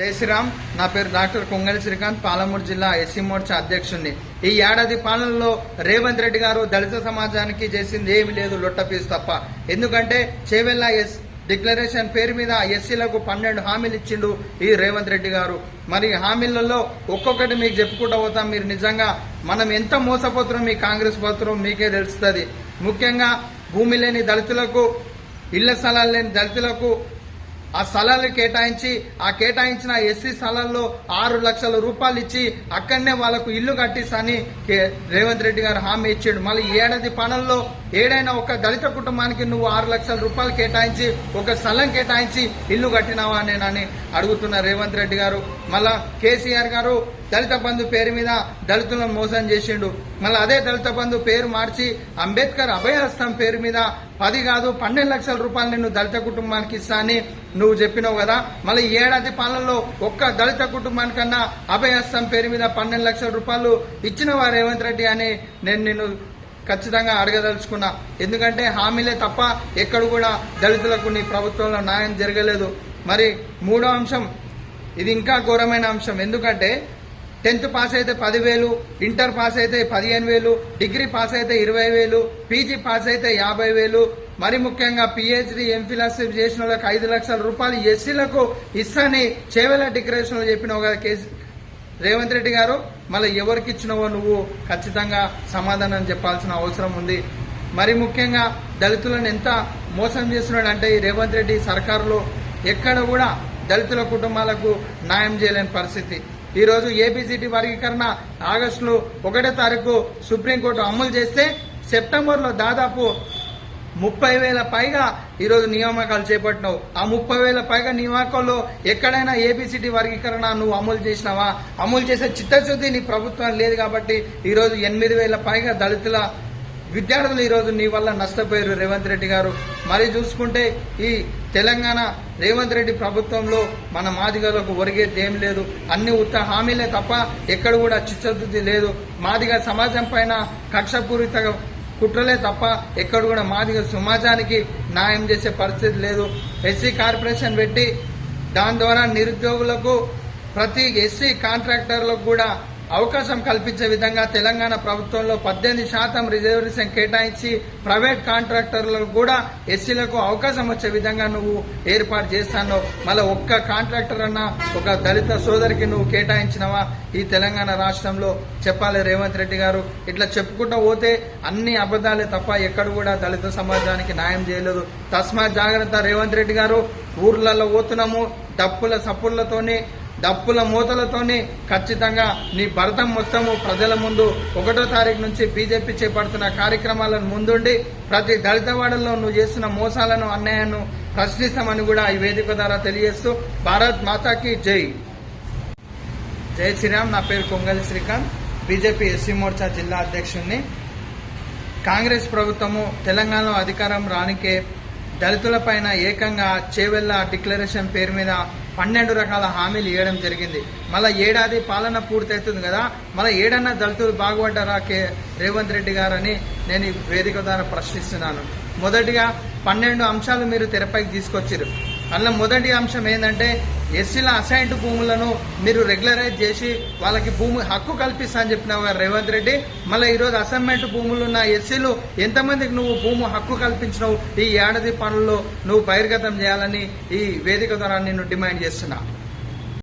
జై శ్రీరామ్. నా పేరు డాక్టర్ కొంగలి శ్రీకాంత్. పాలమూరు జిల్లా ఎస్సీ మోర్చా అధ్యక్షుడిని ఈ ఏడాది పాలనలో రేవంత్ రెడ్డి గారు దళిత సమాజానికి చేసింది ఏమి లేదు లొట్టపీసు తప్ప. ఎందుకంటే చేవెల్లా ఎస్ డిక్లరేషన్ పేరు మీద ఎస్సీలకు పన్నెండు హామీలు ఇచ్చిండు ఈ రేవంత్ రెడ్డి గారు. మరి హామీలలో ఒక్కొక్కటి మీకు చెప్పుకుంటూ పోతాం. మీరు నిజంగా మనం ఎంత మోసపోతున్నాం మీ కాంగ్రెస్ పత్రం మీకే తెలుస్తుంది. ముఖ్యంగా భూమి లేని దళితులకు ఇళ్ళ స్థలాలు లేని దళితులకు ఆ స్థలాలు కేటాయించి ఆ కేటాయించిన ఎస్సీ స్థలాల్లో ఆరు లక్షల రూపాయలు ఇచ్చి అక్కడనే వాళ్ళకు ఇల్లు కట్టిస్తాని కే- రేవంత్ రెడ్డి గారు హామీ ఇచ్చాడు. మళ్ళీ ఈ ఏడాది పనుల్లో ఏడైనా ఒక దళిత కుటుంబానికి నువ్వు ఆరు లక్షల రూపాయలు కేటాయించి ఒక స్థలం కేటాయించి ఇల్లు కట్టినావా నేనని అడుగుతున్న రేవంత్ రెడ్డి గారు. మళ్ళా కేసీఆర్ గారు దళిత బంధు పేరు మీద దళితులను మోసం చేసిండు. మళ్ళీ అదే దళిత బంధు పేరు మార్చి అంబేద్కర్ అభయహస్తం పేరు మీద పది కాదు పన్నెండు లక్షల రూపాయలు నేను దళిత కుటుంబానికి ఇస్తా అని నువ్వు చెప్పినావు కదా? మళ్ళీ ఈ ఏడాది పాలనలో ఒక్క దళిత కుటుంబానికన్నా అభయస్థం పేరు మీద పన్నెండు లక్షల రూపాయలు ఇచ్చిన వారు రేవంత్ రెడ్డి అని నేను నిన్ను ఖచ్చితంగా అడగదలుచుకున్నా. ఎందుకంటే హామీలే తప్ప ఎక్కడ కూడా దళితులకు నీ ప్రభుత్వంలో న్యాయం జరగలేదు. మరి మూడో అంశం ఇది ఇంకా ఘోరమైన అంశం. ఎందుకంటే టెన్త్ పాస్ అయితే పదివేలు ఇంటర్ పాస్ అయితే పదిహేను వేలు డిగ్రీ పాస్ అయితే ఇరవై వేలు పీజీ పాస్ అయితే యాభై వేలు మరి ముఖ్యంగా పిహెచ్డి ఎంఫిలాసిప్ చేసిన వాళ్ళకి ఐదు లక్షల రూపాయలు ఎస్సీలకు ఇస్తాని చేవెల డిక్లరేషన్లో చెప్పినావు కదా కేసు రేవంత్ రెడ్డి గారు. మళ్ళీ ఎవరికి ఇచ్చినవో నువ్వు ఖచ్చితంగా సమాధానం చెప్పాల్సిన అవసరం ఉంది. మరి ముఖ్యంగా దళితులను ఎంత మోసం చేస్తున్నాడంటే ఈ రేవంత్ రెడ్డి సర్కారులో ఎక్కడ కూడా దళితుల కుటుంబాలకు న్యాయం చేయలేని పరిస్థితి. ఈరోజు రోజు ఏబిసిటీ వర్గీకరణ ఆగస్టులో ఒకటో తారీఖు సుప్రీంకోర్టు అమలు చేస్తే సెప్టెంబర్లో దాదాపు ముప్పై వేల పైగా ఈరోజు నియామకాలు చేపట్టినావు. ఆ ముప్పై వేల పైగా నియామకాల్లో ఎక్కడైనా ఏబిసిటీ వర్గీకరణ నువ్వు అమలు చేసినావా? అమలు చేసే చిత్తశుద్ధి నీ ప్రభుత్వం లేదు కాబట్టి ఈరోజు ఎనిమిది వేల పైగా దళితుల విద్యార్థులు ఈరోజు నీ వల్ల నష్టపోయారు రేవంత్ రెడ్డి గారు. మరి చూసుకుంటే ఈ తెలంగాణ రేవంత్ రెడ్డి ప్రభుత్వంలో మన మాదిగలకు ఒరిగేది ఏం లేదు. అన్ని ఉత్త హామీలే తప్ప ఎక్కడ కూడా చిత్తశుద్ధి లేదు. మాదిగ సమాజం పైన కక్షపూరిత కుట్రలే తప్ప ఎక్కడ కూడా మాదిగ సమాజానికి న్యాయం చేసే పరిస్థితి లేదు. ఎస్సీ కార్పొరేషన్ పెట్టి దాని ద్వారా నిరుద్యోగులకు ప్రతి ఎస్సీ కాంట్రాక్టర్లకు కూడా అవకాశం కల్పించే విధంగా తెలంగాణ ప్రభుత్వంలో పద్దెనిమిది శాతం రిజర్వేషన్ కేటాయించి ప్రైవేట్ కాంట్రాక్టర్లకు కూడా ఎస్సీలకు అవకాశం వచ్చే విధంగా నువ్వు ఏర్పాటు చేస్తాను మళ్ళీ ఒక్క కాంట్రాక్టర్ అన్న ఒక దళిత సోదరికి నువ్వు కేటాయించినవా? ఈ తెలంగాణ రాష్ట్రంలో చెప్పాలి రేవంత్ రెడ్డి గారు. ఇట్లా చెప్పుకుంటూ పోతే అన్ని అబద్ధాలే తప్ప ఎక్కడ కూడా దళిత సమాజానికి న్యాయం చేయలేదు. తస్మాత్ జాగ్రత్త రేవంత్ రెడ్డి గారు. ఊర్లలో పోతున్నాము డప్పుల సప్పుళ్ళతోని డప్పుల మూతలతోనే ఖచ్చితంగా నీ భరతం మొత్తము ప్రజల ముందు ఒకటో తారీఖు నుంచి బీజేపీ చేపడుతున్న కార్యక్రమాలను ముందుండి ప్రతి దళితవాడల్లో నువ్వు చేస్తున్న మోసాలను అన్యాయాన్ని ప్రశ్నిస్తామని కూడా ఈ వేదిక ద్వారా తెలియజేస్తూ భారత్ మాతాకి జై. జై శ్రీరామ్ నా పేరు కొంగలి శ్రీకాంత్. బీజేపీ ఎస్సీ మోర్చా జిల్లా అధ్యక్షుడిని కాంగ్రెస్ ప్రభుత్వము తెలంగాణలో అధికారం రానికే దళితులపైన ఏకంగా చేవెళ్ళ డిక్లరేషన్ పేరు మీద పన్నెండు రకాల హామీలు ఇవ్వడం జరిగింది. మళ్ళీ ఏడాది పాలన పూర్తవుతుంది కదా మళ్ళీ ఏడన్నా దళితులు బాగుపడ్డారా కే రేవంత్ రెడ్డి గారని నేను ఈ వేదిక ద్వారా ప్రశ్నిస్తున్నాను. మొదటిగా పన్నెండు అంశాలు మీరు తెరపైకి తీసుకొచ్చారు అందులో మొదటి అంశం ఏంటంటే ఎస్సీల అసైన్డ్ భూములను మీరు రెగ్యులరైజ్ చేసి వాళ్ళకి భూమి హక్కు కల్పిస్తా అని చెప్పిన రేవంత్ రెడ్డి. మళ్ళీ ఈరోజు అసైన్మెంట్ భూములు ఉన్న ఎస్సీలు ఎంతమందికి నువ్వు భూమి హక్కు కల్పించినావు? ఈ ఏడాది పనుల్లో నువ్వు బహిర్గతం చేయాలని ఈ వేదిక ద్వారా నేను డిమాండ్ చేస్తున్నా.